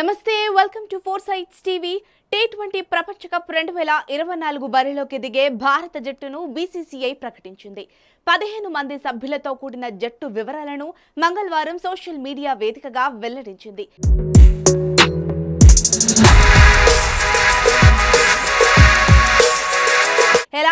నమస్తే welcome to four sites TV. T twenty ప్రపంచ cup రెండు వేల ఇరవై నాలుగు బరిలోకి దిగే భారత జట్టును బీసీసీఐ ప్రకటించింది. పదిహేను మంది సభ్యులతో కూడిన జట్టు వివరాలను మంగళవారం సోషల్ మీడియా వేదికగా వెల్లడించింది.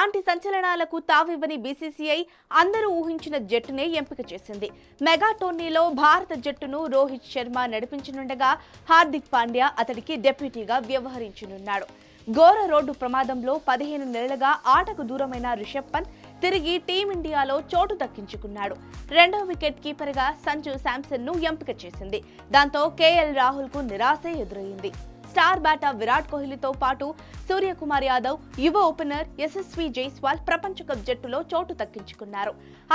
ఎలాంటి సంచలనాలకు తావివ్వని బీసీసీఐ అందరూ ఊహించిన జట్టునే ఎంపిక చేసింది. మెగా టోర్నీలో భారత జట్టును రోహిత్ శర్మ నడిపించనుండగా హార్దిక్ పాండ్యా అతడికి డెప్యూటీగా వ్యవహరించనున్నాడు. ఘోర రోడ్డు ప్రమాదంలో పదిహేను నెలలుగా ఆటకు దూరమైన రిషబ్ పంత్ తిరిగి టీమిండియాలో చోటు దక్కించుకున్నాడు. రెండో వికెట్ కీపర్గా సంజు శాంసన్ను ఎంపిక చేసింది. దాంతో కేఎల్ రాహుల్కు నిరాశ ఎదురయ్యింది. స్టార్ బ్యాటర్ విరాట్ కోహ్లీతో పాటు సూర్యకుమార్ యాదవ్ యువ ఓపెనర్ యశస్వి జైస్వాల్ ప్రపంచ కప్ జట్టులో చోటు దక్కించుకున్నారు.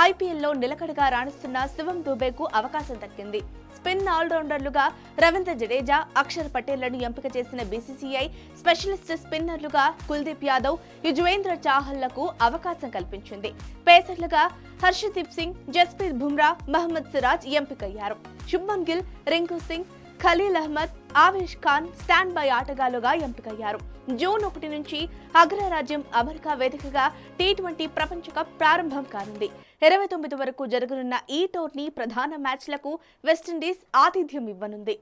ఐపీఎల్లో నిలకడగా రాణిస్తున్న శివం దుబేకు అవకాశం దక్కింది. స్పిన్ ఆల్రౌండర్లుగా రవీంద్ర జడేజా అక్షర్ పటేళ్ళను ఎంపిక చేసిన బీసీసీఐ స్పెషలిస్ట్ స్పిన్నర్లుగా కుల్దీప్ యాదవ్ యుజ్వేంద్ర చాహల్లకు అవకాశం కల్పించింది. పేసర్లుగా హర్షదీప్ సింగ్ జస్ప్రీత్ బుమ్రా మహమ్మద్ సిరాజ్ ఎంపికయ్యారు. శుభ్మన్ గిల్ రింకు సింగ్ ఖలీల్ అహ్మద్ ఆవేష్ ఖాన్ స్టాండ్ బై ఆటగాళ్ళుగా ఎంపికయ్యారు. జూన్ ఒకటి నుంచి అగ్రరాజ్యం అమెరికా వేదికగా టీ ట్వంటీ ప్రపంచ కప్ ప్రారంభం కానుంది. ఇరవై తొమ్మిది వరకు జరగనున్న ఈ టోర్నీ ప్రధాన మ్యాచ్లకు వెస్టిండీస్ ఆతిథ్యం ఇవ్వనుంది.